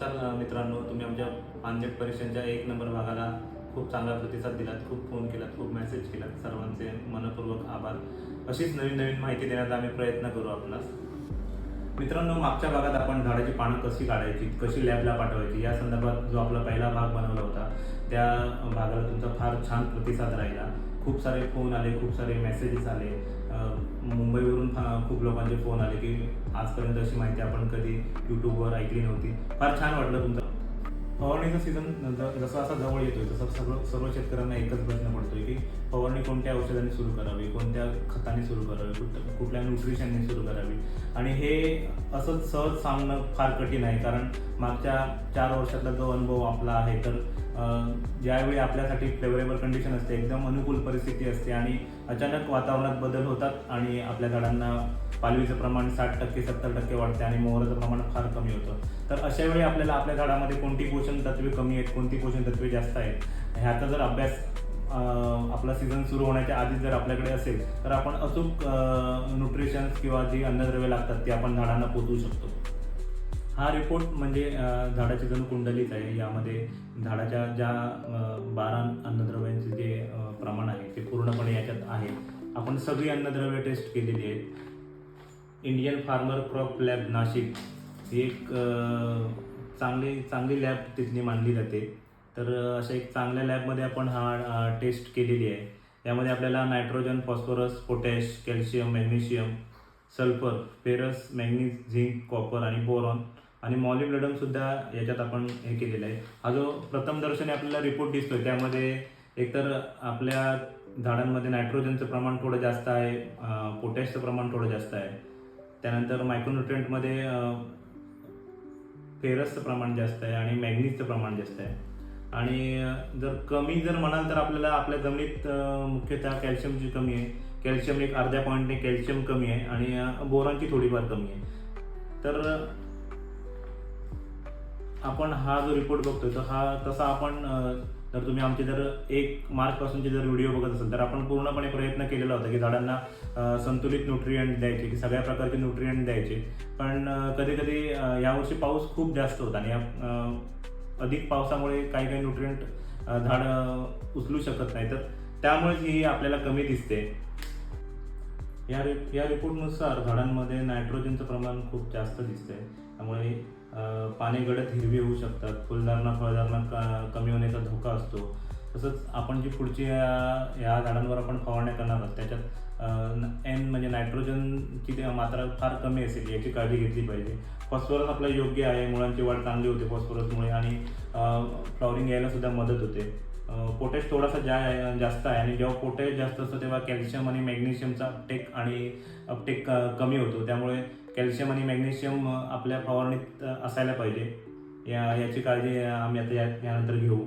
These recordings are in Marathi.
नमस्कार मित्रांनो. तुम्ही आमच्या पानजेट परीक्षांच्या एक नंबर भागाला खूप चांगला प्रतिसाद दिलात खूप फोन केलात खूप मेसेज केलात. सर्वांचे मनपूर्वक आभार. अशीच नवीन नवीन माहिती देण्याचा आम्ही प्रयत्न करू आपणास. मित्रांनो मागच्या भागात आपण झाडाची पानं कशी काढायची कशी लॅबला पाठवायची या संदर्भात जो आपला पहिला भाग बनवला होता त्या भागाला तुमचा फार छान प्रतिसाद राहिला. खूप सारे फोन आले खूप सारे मेसेजेस आले. मुंबईवरून खूप लोकांचे फोन आले की आजपर्यंत अशी माहिती आपण कधी यूट्यूबवर ऐकली नव्हती. फार छान वाटलं तुमचं. फवारणीचा सीझन जसा असा जवळ येतोय तसं सर्व सर्व शेतकऱ्यांना एकच प्रश्न फवारणी कोणत्या औषधाने सुरू करावी? कोणत्या खताने सुरू करावी? कुठल्या न्यूट्रिशनने सुरू करावी? आणि हे असं सहज सांगणं फार कठीण आहे कारण मागच्या चार वर्षातला जो अनुभव आपला आहे तर ज्यावेळी आपल्यासाठी फेवरेबल कंडिशन असते एकदम अनुकूल परिस्थिती असते आणि अचानक वातावरणात बदल होतात आणि आपल्या झाडांना पालवीचं प्रमाण साठ टक्के सत्तर टक्के वाढते आणि मोहराचं प्रमाण फार कमी होतं. तर अशा वेळी आपल्याला आपल्या झाडामध्ये कोणती पोषण तत्वे कमी आहेत कोणती पोषण तत्वे जास्त आहेत? ह्याचा जर अभ्यास आपला सीझन सुरू होण्याच्या आधी जर आपल्याकडे असेल तर आपण अचूक न्यूट्रिशन्स किंवा जी अन्नद्रव्य लागतात ती आपण झाडांना पोचवू शकतो. हा रिपोर्ट म्हणजे झाडाची जणू कुंडलीच आहे. यामध्ये झाडाच्या ज्या बारा अन्नद्रव्यांचे जे प्रमाण आहे ते पूर्णपणे याच्यात आहे. आपण सगळी अन्नद्रव्ये टेस्ट केलेली आहेत. Indian farmer crop lab Nashik ही एक चांगली चांगली लॅब तिथली मानली जाते. तर अशा एक चांगल्या लॅबमध्ये आपण हा टेस्ट केलेली आहे. त्यामध्ये आपल्याला nitrogen phosphorus potash calcium magnesium sulphur ferrous manganese zinc copper आणि बोरॉन आणि मॉलिब्लेडमसुद्धा याच्यात आपण हे केलेलं आहे. हा जो प्रथम दर्शनी आपल्याला रिपोर्ट दिसतोय त्यामध्ये एकतर आपल्या झाडांमध्ये नायट्रोजनचं प्रमाण थोडं जास्त आहे पोटॅशचं प्रमाण थोडं जास्त आहे. त्यानंतर मायक्रोन्युट्रियंटमध्ये फेरसचं प्रमाण जास्त आहे आणि मॅग्नीजचं प्रमाण जास्त आहे. आणि जर कमी जर म्हणाल तर आपल्याला आपल्या जमिनीत मुख्यतः कॅल्शियमची कमी आहे. कॅल्शियम एक अर्ध्या पॉईंटने कॅल्शियम कमी आहे आणि बोरांची थोडीफार कमी आहे. तर आपण हा जो रिपोर्ट बघतोय तर हा तसा आपण जर तुम्ही आमचे जर एक मार्चपासूनचे जर व्हिडिओ बघत असाल तर आपण पूर्णपणे प्रयत्न केलेला होता की झाडांना संतुलित न्यूट्रियंट द्यायचे की सगळ्या प्रकारचे न्यूट्रियंट द्यायचे. पण कधी कधी यावर्षी पाऊस खूप जास्त होता आणि अधिक पावसामुळे काही काही न्यूट्रियंट झाड उचलू शकत नाही. तर त्यामुळेच ही आपल्याला कमी दिसते. या रि या रिपोर्टनुसार झाडांमध्ये नायट्रोजनचं प्रमाण खूप जास्त दिसते त्यामुळे पाने गडद हिरवी होऊ शकतात. फुलधारणा फळधारणा क- कमी होण्याचा धोका असतो. तसंच आपण जी पुढची या झाडांवर आपण फवारण्या करणार आहोत त्याच्यात एन म्हणजे नायट्रोजनची मात्रा फार कमी असेल याची काळजी घेतली पाहिजे. फॉस्फरस आपलं योग्य आहे मुळांची वाढ चांगली होते फॉस्फरसमुळे आणि फ्लॉवरिंग यायला सुद्धा मदत होते. पोटॅश थोडासा जा जास्त आहे आणि जेव्हा पोटॅश जास्त असतं तेव्हा कॅल्शियम आणि मॅग्नेशियमचा अपटेक आणि अपटेक कमी होतो. त्यामुळे कॅल्शियम आणि मॅग्नेशियम आपल्या फवारणीत असायला पाहिजे. या याची काळजी आम्ही आता या यानंतर घेऊ.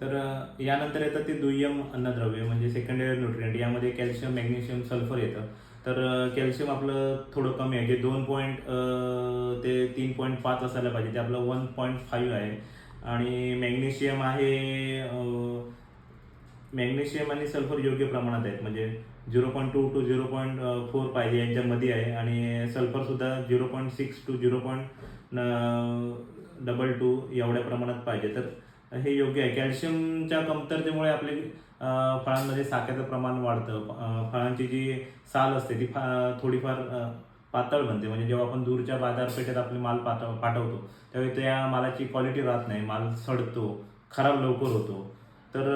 तर यानंतर येतं ते दुय्यम अन्नद्रव्य म्हणजे सेकंडरी न्यूट्रिएंट यामध्ये कॅल्शियम मॅग्नेशियम सल्फर येतं. तर कॅल्शियम आपलं थोडं कमी आहे. जे दोन पॉईंट ते तीन पॉईंट पाच असायला पाहिजे. ते आपलं वन पॉईंट फाईव्ह आहे. आणि मॅग्नेशियम आहे मॅग्नेशियम आणि सल्फर योग्य प्रमाणात आहेत. म्हणजे zero point two to zero point four पाहिजे यांच्यामध्ये आहे. आणि सल्फरसुद्धा zero point six to zero point double two एवढ्या प्रमाणात पाहिजे. तर हे योग्य आहे. कॅल्शियमच्या कमतरतेमुळे आपले फळांमध्ये साख्याचं प्रमाण वाढतं. फळांची जी साल असते ती फा थोडीफार पातळ बनते. म्हणजे जेव्हा आपण दूरच्या बाजारपेठेत आपले माल पाठव पाठवतो त्यावेळी त्या मालाची क्वालिटी राहत नाही. माल सडतो खराब लवकर होतो. तर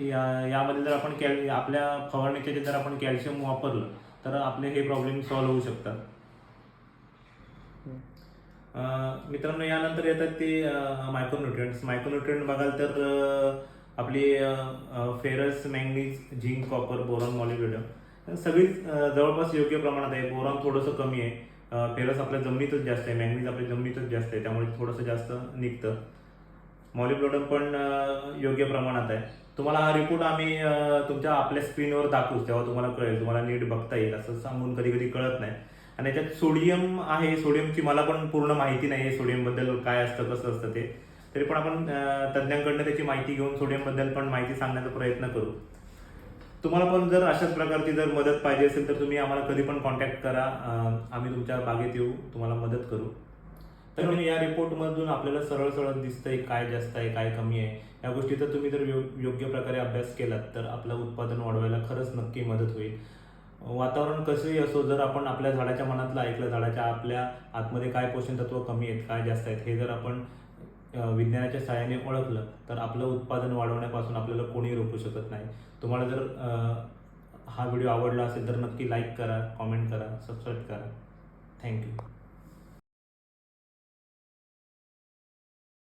या यामध्ये जर आपण कॅल आपल्या फवारणीच्या जर आपण कॅल्शियम वापरलं तर आपले हे प्रॉब्लेम सॉल्व्ह होऊ शकतात. मित्रांनो यानंतर येतात ते मायक्रोन्युट्रियंट्स मायक्रोन्युट्रियंट बघाल तर आपली ferrous manganese zinc copper boron molybdenum सगळीच जवळपास योग्य प्रमाणात आहे. बोरॉन थोडंसं कमी आहे. फेरस आपल्या जमिनीतच जास्त आहे. मॅंगनीज आपल्या जमिनीतच जास्त आहे. त्यामुळे थोडंसं जास्त निघतं. मॉलिब्लोडम पण योग्य प्रमाणात आहे. तुम्हाला हा रिपोर्ट आम्ही तुमच्या आपल्या स्क्रीनवर दाखवू. तेव्हा तुम्हाला कळेल. तुम्हाला नीट बघता येईल. असं सांगून कधी कधी कळत नाही. आणि याच्यात सोडियम आहे सोडियमची मला पण पूर्ण माहिती नाही आहे सोडियमबद्दल काय असतं कसं असतं ते. तरी पण आपण अं, तज्ज्ञांकडनं त्याची माहिती घेऊन सोडियमबद्दल पण माहिती सांगण्याचा प्रयत्न करू. तुम्हाला पण जर अशाच प्रकारची जर मदत पाहिजे असेल तर तुम्ही आम्हाला कधी पण कॉन्टॅक्ट करा. आम्ही तुमच्या बागेत येऊ तुम्हाला मदत करू. तर म्हणजे या रिपोर्टमधून आपल्याला सरळ सरळ दिसतंय काय जास्त आहे काय कमी आहे या गोष्टीचा तुम्ही जर यो- योग्य प्रकारे अभ्यास केलात तर आपलं उत्पादन वाढवायला खरंच नक्की मदत होईल. वातावरण कसंही असो जर आपण आपल्या झाडाच्या मनातलं ऐकलं झाडाच्या आपल्या आतमध्ये काय पोषण तत्व कमी आहेत काय जास्त आहेत हे जर आपण विज्ञानाच्या सहाय्याने ओळखलं तर आपलं उत्पादन वाढवण्यापासून आपल्याला कोणी रोखू शकत नाही. तुम्हाला जर हा व्हिडिओ आवडला असेल तर नक्की लाईक करा कॉमेंट करा सबस्क्राईब करा. थँक्यू